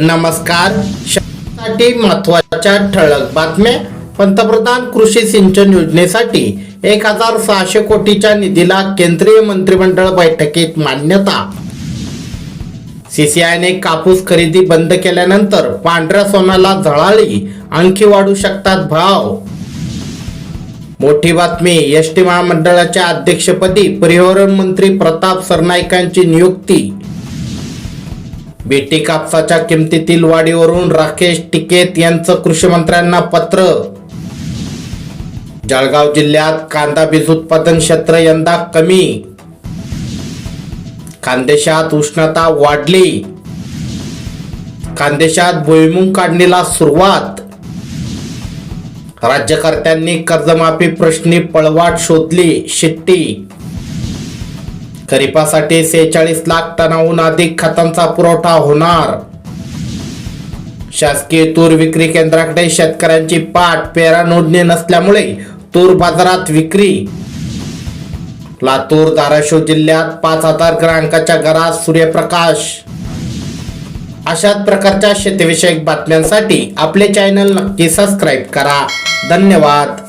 नमस्कार. साठी महत्त्वाच्या ठळक बातम्या. पंतप्रधान कृषी सिंचन योजनेसाठी एक हजार सहाशे कोटीच्या निधीला केंद्रीय मंत्रिमंडळ बैठकीत मान्यता. सीसीआयने कापूस खरेदी बंद केल्यानंतर पांढऱ्या सोन्याला झळाळी आणखी वाढू शकतात भाव. मोठी बातमी एस टी महामंडळाच्या अध्यक्षपदी परिवहन मंत्री प्रताप सरनाईकांची नियुक्ती. बेटी कापसाच्या किमतीतील वाढीवरून राकेश टिकेत यांचं कृषी मंत्र्यांना पत्र. जळगाव जिल्ह्यात कांदा बीज उत्पादन क्षेत्र यंदा कमी. खानदेशात उष्णता वाढली. खानदेशात भुईमुंग काढणीला सुरुवात. राज्यकर्त्यांनी कर्जमाफी प्रश्नी पळवाट शोधली शिट्टी. खरीपासाठी सेहेचाळीस लाख टनाहून अधिक खतांचा पुरवठा होणार. शासकीय तूर विक्री केंद्राकडे शेतकऱ्यांची पाठ पेरा नोंदणी नसल्यामुळे तूर बाजारात विक्री. लातूर धाराशिव जिल्ह्यात पाच हजार ग्राहकाच्या घरात सूर्यप्रकाश. अशाच प्रकारच्या शेतीविषयक बातम्यांसाठी आपले चॅनल नक्की सबस्क्राईब करा. धन्यवाद.